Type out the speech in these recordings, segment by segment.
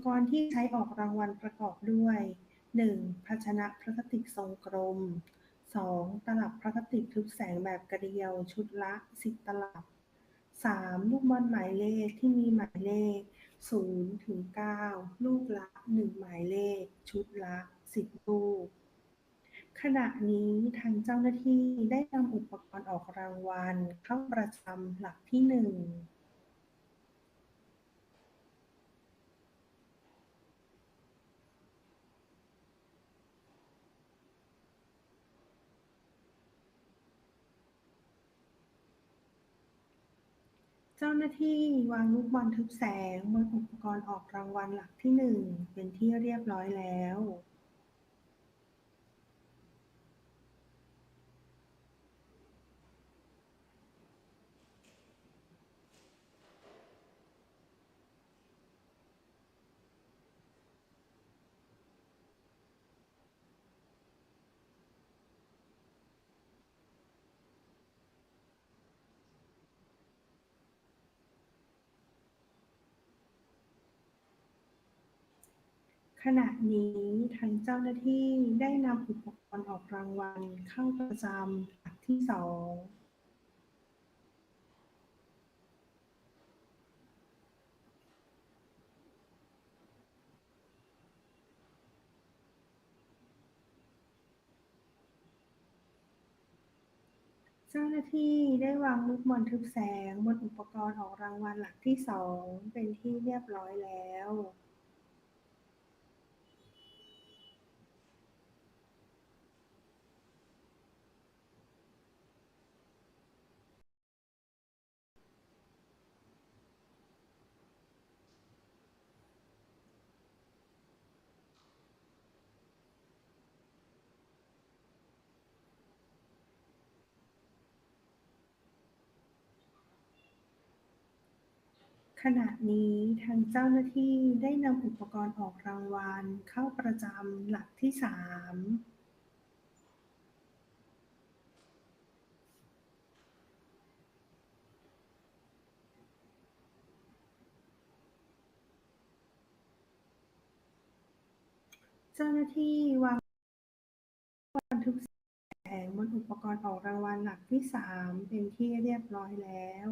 ปกรณ์ที่ใช้ออกรางวัลประกอบด้วย 1. ภาชนะพลาสติกทรงกลม 2. ตลับพลาสติกทึบแสงแบบกระเดียวชุดละ 10 ตลับ 3. ลูกบอลหมายเลขที่มีหมายเลข 0 ถึง 9 ลูกละ 1 หมายเลข ชุดละ 10 ลูก ขณะนี้ทางเจ้าหน้าที่ได้นำอุปกรณ์ออกรางวัลเข้าประจำหลักที่ 1 หน้าที่วางลูกบอลทึบแสงบนอุปกรณ์ออกรางวัลหลักที่หนึ่งเป็นที่เรียบร้อยแล้ว ข ณะนี้ทางเจ้าหน้าที่ได้นำอุปกรณ์ออกรางวัลเข้าประจำหลักที่สองเจ้าหน้าที่ได้วางลูกบอลทึบแสงบนอุปกรณ์ออกรางวัลหลักที่สองเป็นที่เรียบร้อยแล้ว ขณะนี้ทางเจ้าหน้าที่ได้นำอุปกรณ์ออกรางวัลเข้าประจำหลักที่สามเจ้าหน้าที่วางบันทึกแสงบนอุปกรณ์ออกรางวัลหลักที่สามเป็นที่เรียบร้อยแล้ว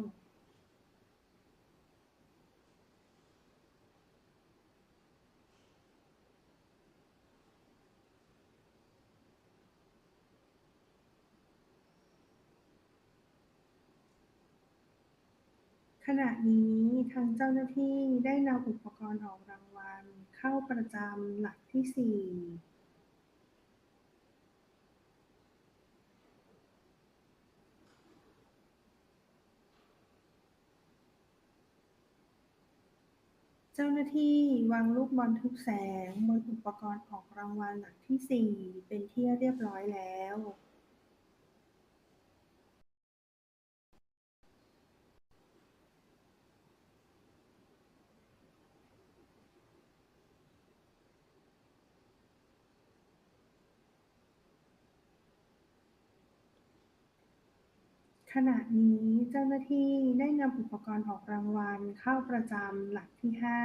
ขณะนี้ทางเจ้าหน้าที่ได้นำอุปกรณ์ออกรางวัลเข้าประจำหลักที่สี่เจ้าหน้าที่วางลูกบอลทึบแสงบนอุปกรณ์ออกรางวัลหลักที่สี่เป็นที่เรียบร้อยแล้ว ขณะนี้เจ้าหน้าที่ได้นำอุปกรณ์ออกรางวัลเข้าประจำหลักที่ห้า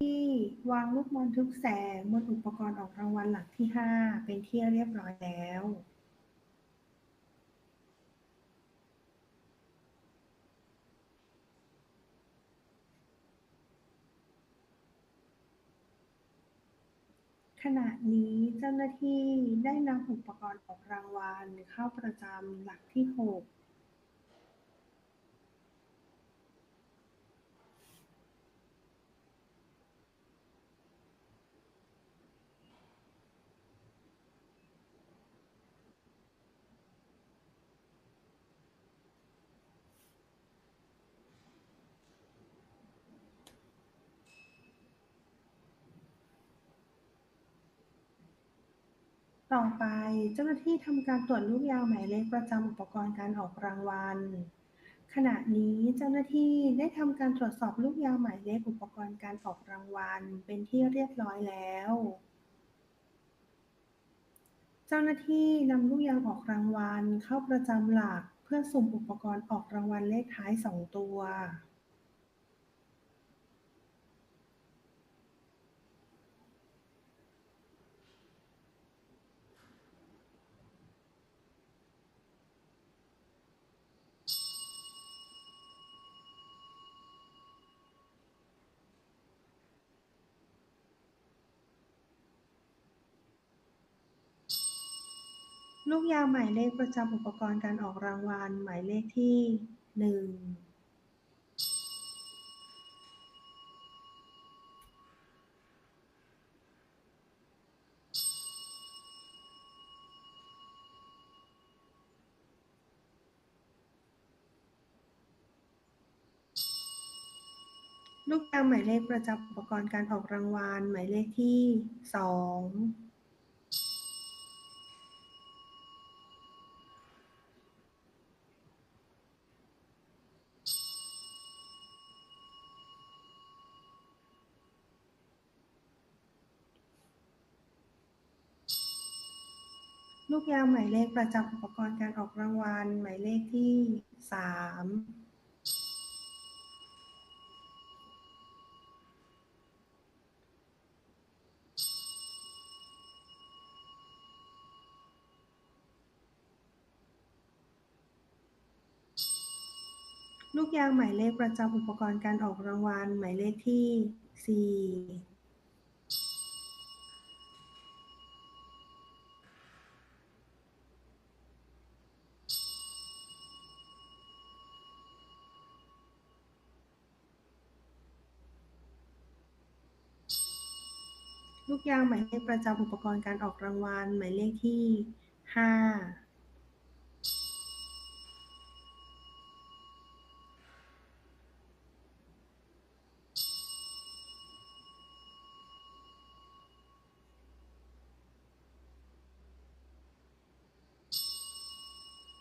ที่วางลูกบอลทึบแสงบนอุปกรณ์ออกรางวัลหลักที่ห้าเป็นที่เรียบร้อยแล้ว ขณะนี้เจ้าหน้าที่ได้นำอุปกรณ์ออกรางวัลเข้าประจำหลักที่ 6 ต่อไป เจ้าหน้าที่ทำการตรวจลูกยาวหมายเลขประจำอุปกรณ์การออกรางวัล ขณะนี้เจ้าหน้าที่ได้ทำการตรวจสอบลูกยาวหมายเลขอุปกรณ์การออกรางวัล เป็นที่เรียบร้อยแล้ว เจ้าหน้าที่นำลูกยางออกรางวัลเข้าประจำหลัก เพื่อสุ่มอุปกรณ์ออกรางวัลเลขท้าย 2 ตัว กยางหมายเลขประจำอุปกรณ์การออกรางวัลหมายเลขที่หนึ่งลูกยางหมายเลขประจำอุปกรณ์การออกรางวัลหมายเลขที่สอง ยางหมายเลขประจำอุปกรณ์การออกรางวัลหมายเลขที่สามลูกยางหมายเลขประจำอุปกรณ์การออกรางวัลหมายเลขที่สี่ ยางหมายเลขประจำอุปกรณ์การออกรางวัลหมายเลขที่ห้า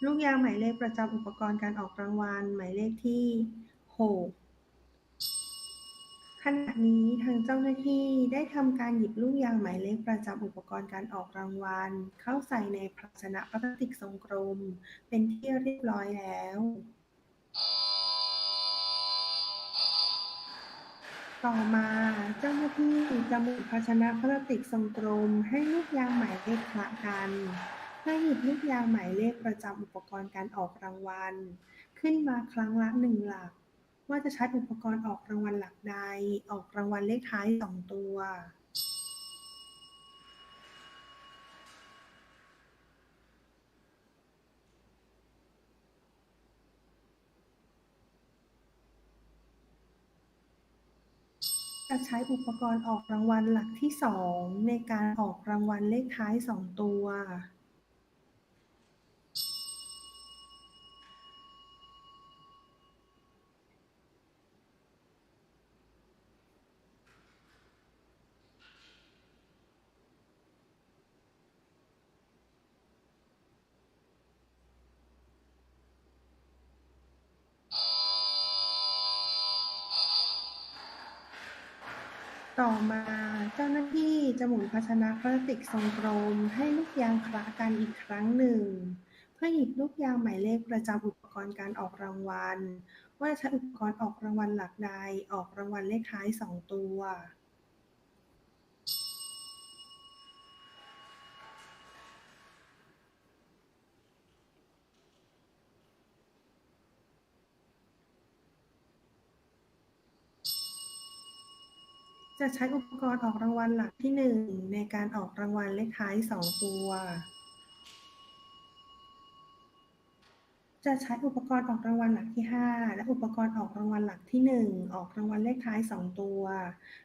ลูกยางหมายเลขประจำอุปกรณ์การออกรางวัลหมายเลขที่หก ขณะนี้ทางเจ้าหน้าที่ได้ทำการหยิบลูกยางหมายเลขประจำอุปกรณ์การออกรางวัล เข้าใส่ในภาชนะพลาสติกทรงกลม เป็นที่เรียบร้อยแล้ว ต่อมาเจ้าหน้าที่จะหมุนภาชนะพลาสติกทรงกลม ให้ลูกยางหมายเลขคละกันเพื่อหยิบลูกยางหมายเลขประจำอุปกรณ์การออกรางวัล ขึ้นมาครั้งละหนึ่งหลัก ว่าจะใช้อุปกรณ์ออกรางวัลหลักใด ออกรางวัลเลขท้ายสองตัว จะใช้อุปกรณ์ออกรางวัลหลักที่สองในการออกรางวัลเลขท้ายสองตัว ต่อมาเจ้าหน้าที่จะหมุนภาชนะพลาสติกทรงกลมให้ลูกยางคละกันอีกครั้งหนึ่ง เพื่อหยิบลูกยางหมายเลขประจำอุปกรณ์การออกรางวัล ว่าใช้อุปกรณ์ออกรางวัลหลักใดออกรางวัลเลขท้ายสองตัว จะใช้อุปกรณ์ออกรางวัลหลักที่หนึ่งในการออกรางวัลเลขท้ายสองตัว จะใช้อุปกรณ์ออกรางวัลหลักที่ห้าและอุปกรณ์ออกรางวัลหลักที่หนึ่งออกรางวัลเลขท้ายสองตัว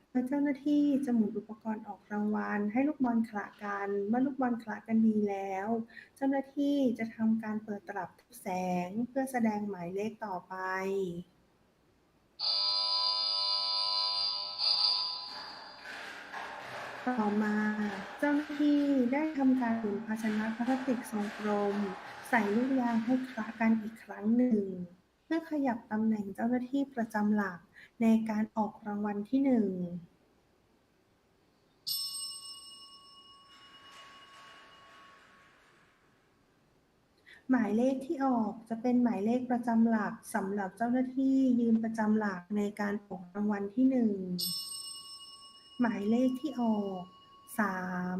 โดยเจ้าหน้าที่จะหมุนอุปกรณ์ออกรางวัลให้ลูกบอลคละกัน เมื่อลูกบอลคละกันดีแล้ว เจ้าหน้าที่จะทำการเปิดตลับทุบแสงเพื่อแสดงหมายเลขต่อไป ต่อมาเจ้าหน้าที่ได้ทำการหมุนภาชนะพลาสติกทรงกลม ใส่ลูกยางให้คละกันอีกครั้งหนึ่ง เพื่อขยับตำแหน่งเจ้าหน้าที่ประจำหลักในการออกรางวัลที่หนึ่งหมายเลขที่ออกจะเป็นหมายเลขประจำหลักสำหรับเจ้าหน้าที่ยืนประจำหลักในการออกรางวัลที่หนึ่ง หมายเลขที่ออกสาม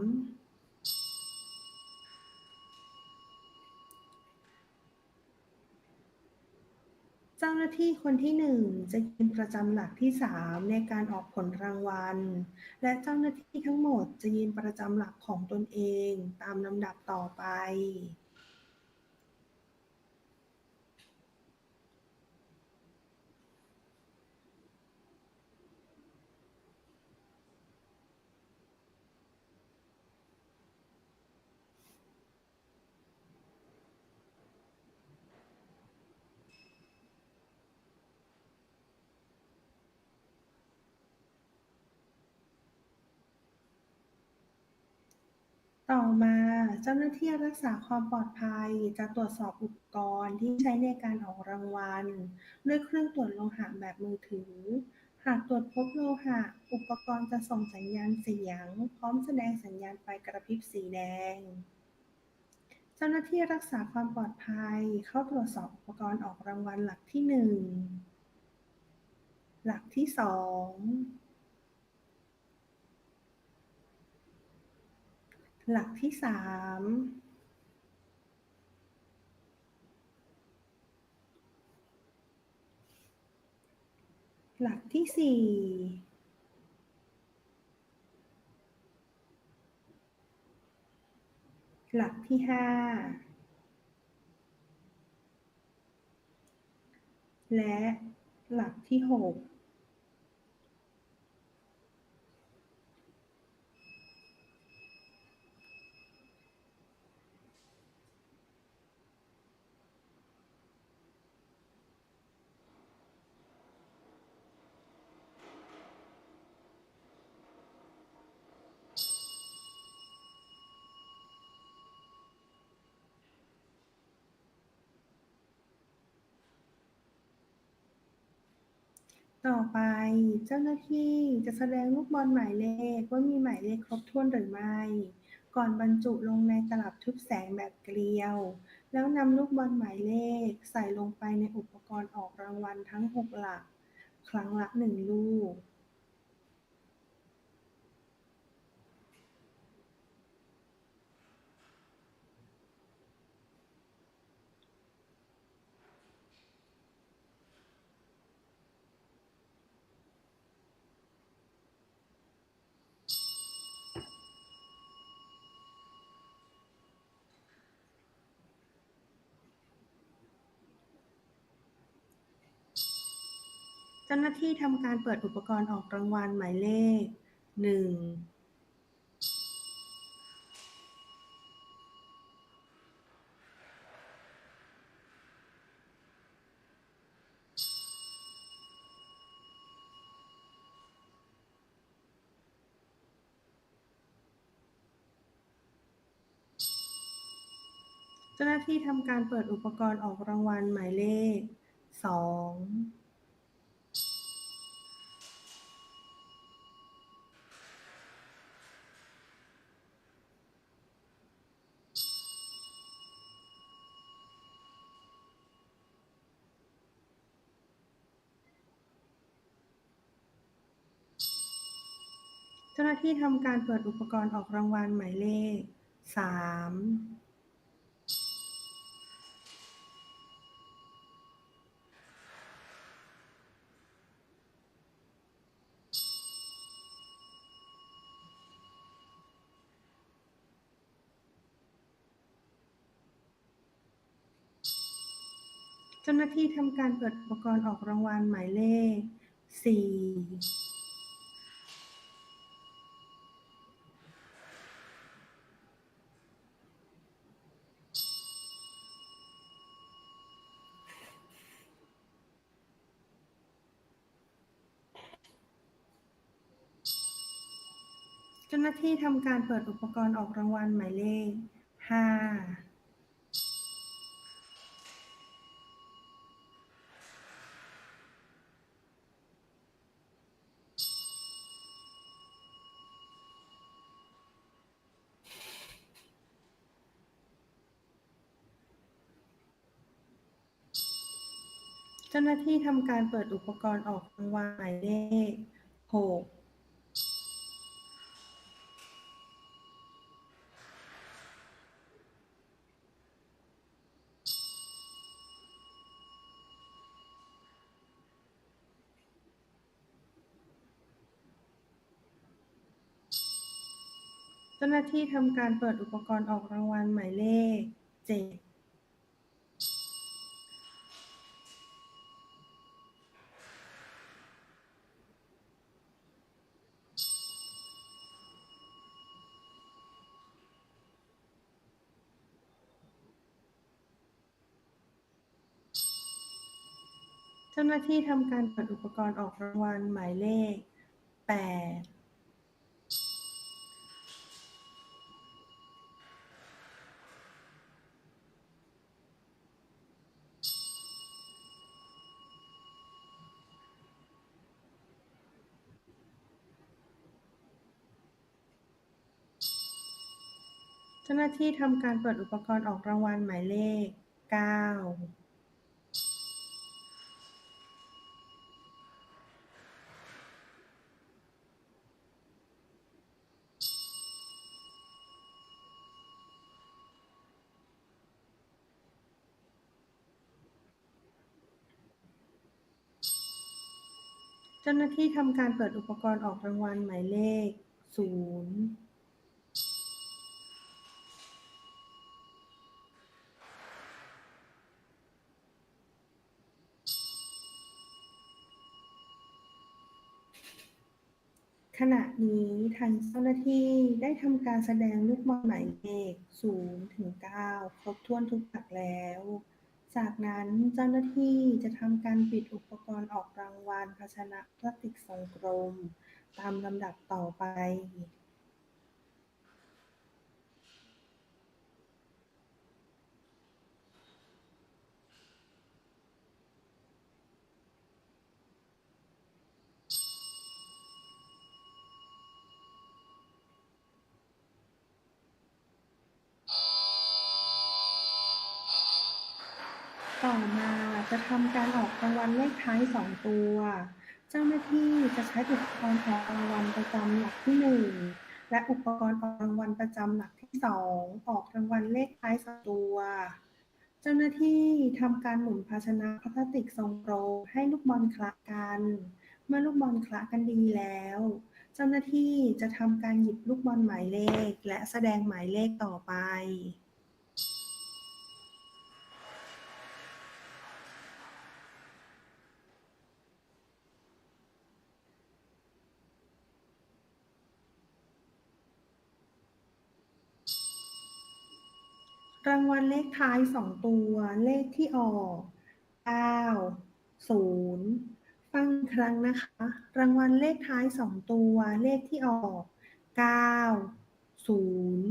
เจ้าหน้าที่คนที่หนึ่งจะยืนประจำหลักที่สามในการออกผลรางวัล และเจ้าหน้าที่ทั้งหมดจะยืนประจำหลักของตนเองตามลำดับต่อไป ต่อมาเจ้าหน้าที่รักษาความปลอดภัยจะตรวจสอบอุปกรณ์ที่ใช้ในการออกรางวัล ด้วยเครื่องตรวจโลหะแบบมือถือ หากตรวจพบโลหะ อุปกรณ์จะส่งสัญญาณเสียง พร้อมแสดงสัญญาณไฟกระพริบสีแดง เจ้าหน้าที่รักษาความปลอดภัยเข้าตรวจสอบอุปกรณ์ออกรางวัลหลักที่ 1 หลักที่ 2 หลักที่สามหลักที่สี่หลักที่ห้าและหลักที่หก ต่อไปเจ้าหน้าที่จะแสดงลูกบอลหมายเลขว่ามีหมายเลขครบถ้วนหรือไม่ ก่อนบรรจุลงในตลับทึบแสงแบบเกลียว แล้วนำลูกบอลหมายเลขใส่ลงไปในอุปกรณ์ออกรางวัลทั้ง 6 หลัก ครั้งละหนึ่งลูก เจ้าหน้าที่ทำการเปิดอุปกรณ์ออกรางวัลหมายเลขหนึ่งเจ้าหน้าที่ทำการเปิดอุปกรณ์ออกรางวัลหมายเลขสอง เจ้าหน้า ที่ทำการเปิดอุปกรณ์ออกรางวัลหมายเลขสามเจ้าหน้าที่ทำการเปิดอุปกรณ์ออกรางวัลหมายเลขสี่ หน้าที่ทำการเปิดอุปกรณ์ออกรางวัลหมายเลขห้าเจ้าหน้าที่ทำการเปิดอุปกรณ์ออกรางวัลหมายเลขหก จ้าหน้าที่ทำการเปิดอุปกรณ์ออกรางวัลหมายเลขเจ็ดเจ้าหน้าที่ทำการเปิดอุปกรณ์ออกรางวัลหมายเลขแปด เจ้าหน้าที่ทำการเปิดอุปกรณ์ออกรางวัลหมายเลขเก้าเจ้าหน้าที่ทำการเปิดอุปกรณ์ออกรางวัลหมายเลขศูนย์ ขณะนี้ทางเจ้าหน้าที่ได้ทำการแสดงลูกบอลหมายเลข0ถึง9ครบถ้วนทุกหลักแล้ว จากนั้นเจ้าหน้าที่จะทำการปิดอุปกรณ์ออกรางวัลภาชนะพลาสติกทรงกลม ตามลำดับต่อไป จะทำการออกรางวัลเลขท้าย2ตัว เจ้าหน้าที่จะใช้อุปกรณ์ออกรางวัลประจำหลักที่1และอุปกรณ์ออกรางวัลประจำหลักที่2องออกรางวัลเลขท้ายสองตัว เจ้าหน้าที่ทำการหมุนภาชนะพลาสติกทรงกลมให้ลูกบอลคละกัน เมื่อลูกบอลคละกันดีแล้ว เจ้าหน้าที่จะทำการหยิบลูกบอลหมายเลข และแสดงหมายเลขต่อไป รางวัลเลขท้ายสองตัวเลขที่ออกเก้าศูนย์ฟังครั้งนะคะ รางวัลเลขท้ายสองตัวเลขที่ออกเก้าศูนย์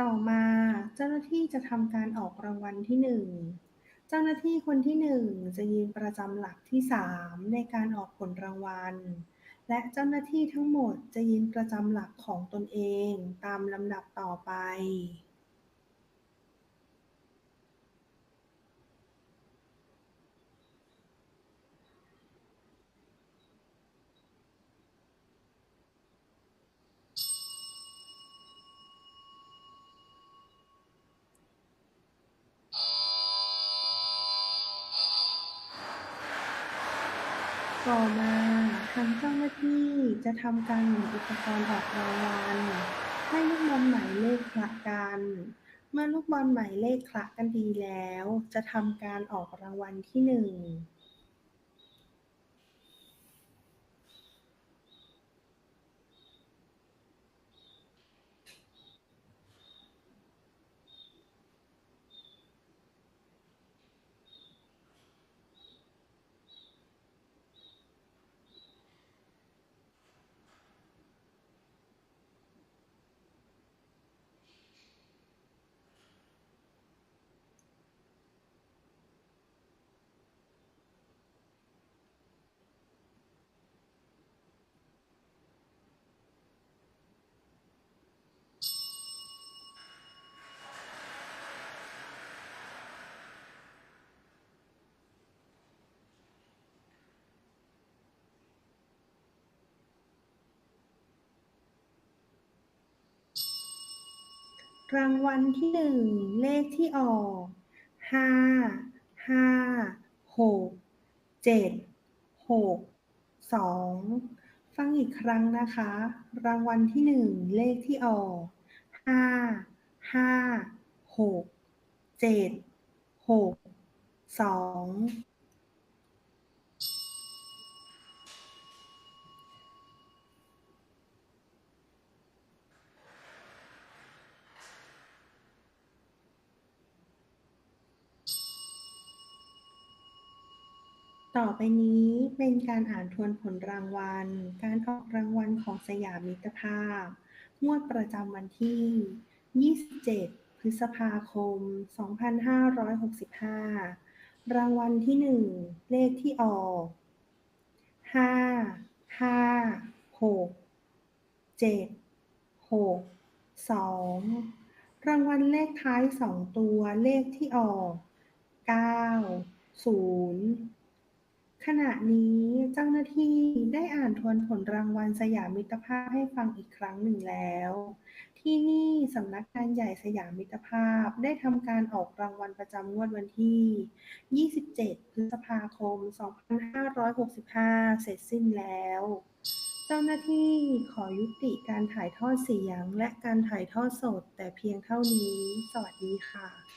ต่อมาเจ้าห น้าที่จะทำการออกรางวัลที่หนึ่งเจ้าหน้าที่คนที่หนึ่งจะยืนประจำหลักที่สามในการออกผลรางวัล และเจ้าหน้าที่ทั้งหมดจะยืนประจำหลักของตนเองตามลำดับต่อไป ทำการหมุนอุปกรณ์ออกรางวัลให้ลูกบอลหมายเลขคละกัน เมื่อลูกบอลหมายเลขคละกันดีแล้ว จะทำการออกรางวัลที่หนึ่ง รางวัลที่หนึ่งเลขที่ออกห้าห้าหกเจ็ดหกสองฟังอีกครั้งนะคะ รางวัลที่หนึ่งเลขที่ออกห้าห้าหกเจ็ดหกสอง ต่อไปนี้เป็นการอ่านทวนผลรางวัล การออกรางวัลของสยามมิตรภาพ งวดประจำวันที่ 27 พฤษภาคม 2565 รางวัลที่ 1 เลขที่ออก 5 5 6 7 6 2 รางวัลเลขท้าย 2 ตัวเลขที่ออก 9 0 ขณะนี้เจ้าหน้าที่ได้อ่านทวนผลรางวัลสยามมิตรภาพให้ฟังอีกครั้งหนึ่งแล้ว ที่นี่สำนักงานใหญ่สยามมิตรภาพได้ทำการออกรางวัลประจำงวดวันที่ 27 พฤษภาคม 2565 เสร็จสิ้นแล้ว เจ้าหน้าที่ขอยุติการถ่ายทอดเสียงและการถ่ายทอดสดแต่เพียงเท่านี้ สวัสดีค่ะ